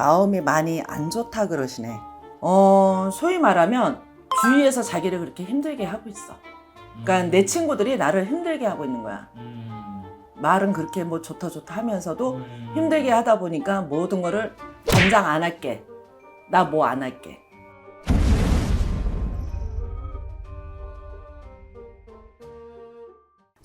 마음이 많이 안 좋다 그러시네. 어, 소위 말하면 주위에서 자기를 그렇게 힘들게 하고 있어. 그러니까 내 친구들이 나를 힘들게 하고 있는 거야. 음. 말은 그렇게 뭐 좋다 좋다 하면서도 음. 힘들게 하다 보니까 모든 거를 당장 안 할게. 나 뭐 안 할게.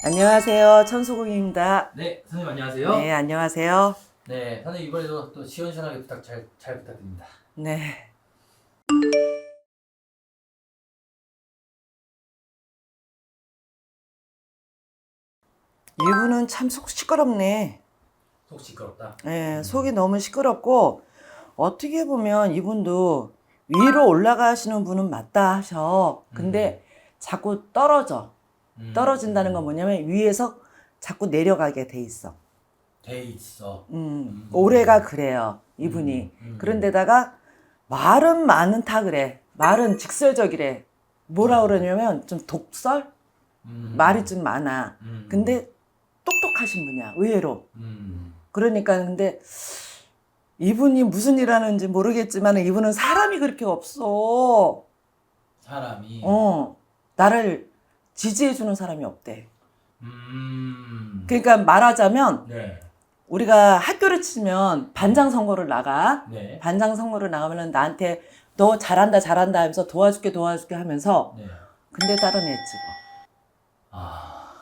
안녕하세요. 천수국입니다. 네, 선생님 안녕하세요. 네, 안녕하세요. 네, 선생님 이번에도 또 시원시원하게 부탁 잘, 잘 부탁드립니다. 네. 이분은 참속 시끄럽네. 속 시끄럽다. 네, 속이 너무 시끄럽고 어떻게 보면 이분도 위로 올라가시는 분은 맞다 하셔. 근데 자꾸 떨어져. 음. 떨어진다는 건 뭐냐면 위에서 자꾸 내려가게 돼 있어. 돼 있어. 음, 음. 올해가 그래요. 이분이. 음, 음. 그런데다가 말은 많다 그래. 말은 직설적이래. 뭐라 그러냐면 좀 독설? 음. 말이 좀 많아. 음. 근데 똑똑하신 분이야. 의외로. 음. 그러니까 근데 이분이 무슨 일 하는지 모르겠지만 이분은 사람이 그렇게 없어. 사람이. 어. 나를 지지해주는 사람이 없대. 음. 그러니까 말하자면 네. 우리가 학교를 치면 반장 선거를 나가. 네. 반장 선거를 나가면은 나한테 너 잘한다 잘한다 하면서 도와줄게 도와줄게 하면서 네. 근데 다른 애 찍어. 아.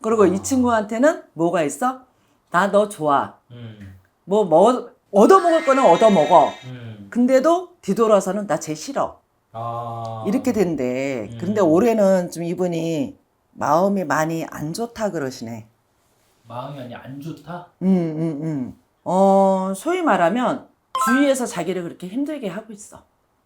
그리고 아. 이 친구한테는 뭐가 있어? 나 너 좋아. 음. 뭐, 뭐 얻어먹을 거는 얻어먹어. 음. 근데도 뒤돌아서는 나 쟤 싫어. 아. 이렇게 된대. 음. 근데 올해는 좀 이분이 마음이 많이 안 좋다 그러시네. 마음이 아니 안 좋다. 음, 음, 음. 어, 소위 말하면 주위에서 자기를 그렇게 힘들게 하고 있어.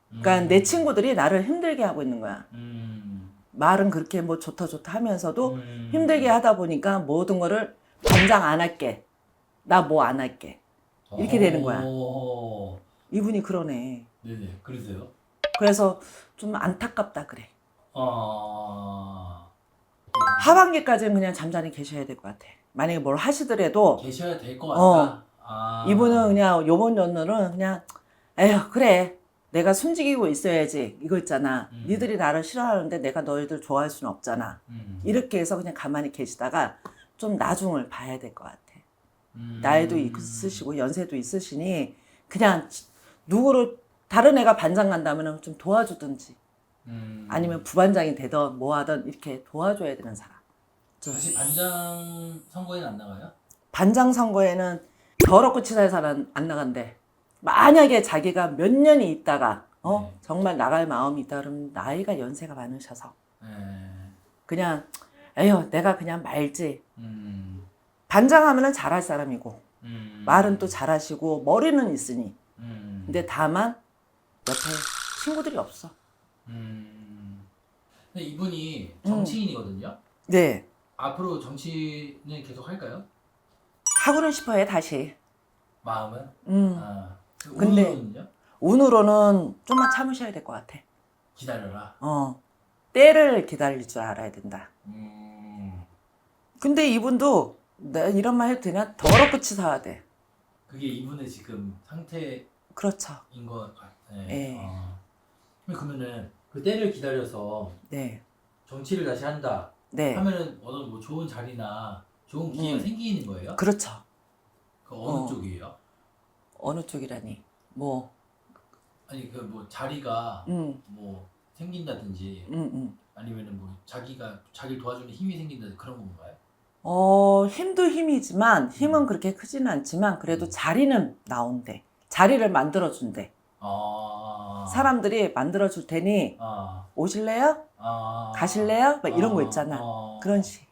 그러니까 음. 내 친구들이 나를 힘들게 하고 있는 거야. 음. 말은 그렇게 뭐 좋다 좋다 하면서도 음. 힘들게 하다 보니까 모든 거를 당장 안 할게. 나 뭐 안 할게. 이렇게 되는 거야. 오. 이분이 그러네. 네네. 그러세요? 그래서 좀 안타깝다 그래. 아. 하반기까지는 그냥 잠잠히 계셔야 될 것 같아. 만약에 뭘 하시더라도 계셔야 될것 어. 같다. 아. 이분은 그냥 요번 연도는 그냥 에휴 그래 내가 숨지기고 있어야지 이거 있잖아. 음. 니들이 나를 싫어하는데 내가 너희들 좋아할 수는 없잖아. 음. 이렇게 해서 그냥 가만히 계시다가 좀 나중을 봐야 될 것 같아. 음. 나이도 있으시고 연세도 있으시니 그냥 누구를 다른 애가 반장 간다면 좀 도와주든지 음. 아니면 부반장이 되던 뭐 하던 이렇게 도와줘야 되는 사람. 다시 반장 선거에는 안 나가요? 반장 선거에는 더럽고 치사한 사람 안 나간대. 만약에 자기가 몇 년이 있다가 어 네. 정말 나갈 마음이 있다 그러면 나이가 연세가 많으셔서 네. 그냥 에휴 내가 그냥 말지. 음. 반장하면은 잘할 사람이고 음. 말은 또 잘하시고 머리는 있으니 음. 근데 다만 옆에 친구들이 없어. 음. 근데 이분이 음. 정치인이거든요. 네 앞으로 정치는 계속 할까요? 하고는 싶어요 다시. 마음은? 음 아. 근데- 운으로는요? 운으로는 좀만 참으셔야 될 것 같아. 기다려라. 어 때를 기다릴 줄 알아야 된다. 음. 근데 이분도 나 이런 말 해도 되냐? 더럽고 치사하대. 그게 이분의 지금 상태인 그렇죠. 것 같아요. 예. 아. 그러면은 그 때를 기다려서 네. 정치를 다시 한다. 네. 하면은 어느 뭐 좋은 자리나 좋은 기회가 음. 생기는 거예요? 그렇죠. 그 어느 어. 쪽이에요? 어느 쪽이라니. 뭐, 아니 그 뭐 자리가 음, 뭐 생긴다든지 음, 음. 아니면은 뭐 자기가 자기를 도와주는 힘이 생긴다든지 그런 건가요? 어, 힘도 힘이지만, 힘은 그렇게 크지는 않지만, 그래도 자리는 나온대. 자리를 만들어준대. 아 사람들이 만들어줄 테니, 아, 오실래요? 아 가실래요? 막 이런 거 아, 있잖아. 아. 그런 식.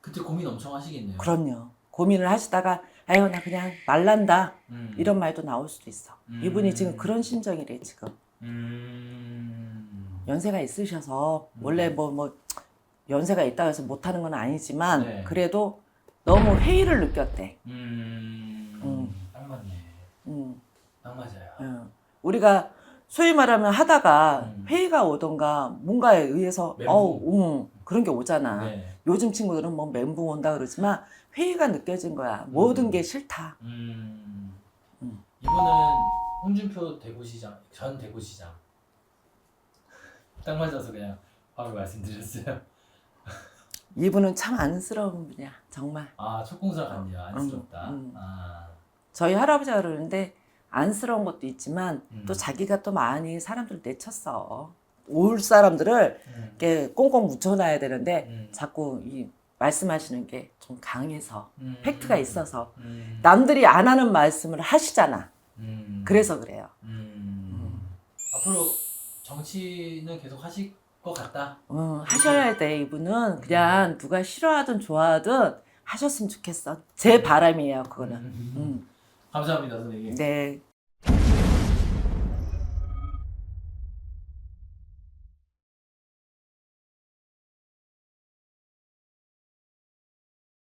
그때 고민 엄청 하시겠네요. 그럼요. 고민을 하시다가, 아유, 나 그냥 말란다. 음. 이런 말도 나올 수도 있어. 음. 이분이 지금 그런 심정이래, 지금. 음. 연세가 있으셔서 음. 원래 뭐뭐 연세가 있다고 해서 못하는 건 아니지만 네. 그래도 너무 회의를 느꼈대. 음. 음. 딱 맞네. 음, 딱 맞아요. 음. 우리가 소위 말하면 하다가 음. 회의가 오던가 뭔가에 의해서 멘붕. 어우 음, 그런 게 오잖아. 네. 요즘 친구들은 뭐 멘붕 온다 그러지만 회의가 느껴진 거야. 모든 게 싫다. 음. 음. 이분은 홍준표 대구시장 전 대구시장 딱 맞아서 그냥 바로 말씀드렸어요. 이분은 참 안쓰러운 분이야 정말. 아 첫공사 간요 안쓰럽다. 음, 음. 아 저희 할아버지가 그러는데 안쓰러운 것도 있지만 음. 또 자기가 또 많이 사람들 내쳤어. 올 사람들을 음. 이렇게 꽁꽁 묻혀놔야 되는데 음. 자꾸 이 말씀하시는 게 좀 강해서 음. 팩트가 있어서 음. 남들이 안 하는 말씀을 하시잖아. 음. 그래서 그래요. 음. 앞으로 정치는 계속 하실 것 같다. 어, 하셔야 돼 이분은 그냥 누가 싫어하든 좋아하든 하셨으면 좋겠어. 제 바람이에요 그거는. 음. 음. 감사합니다 선생님. 네.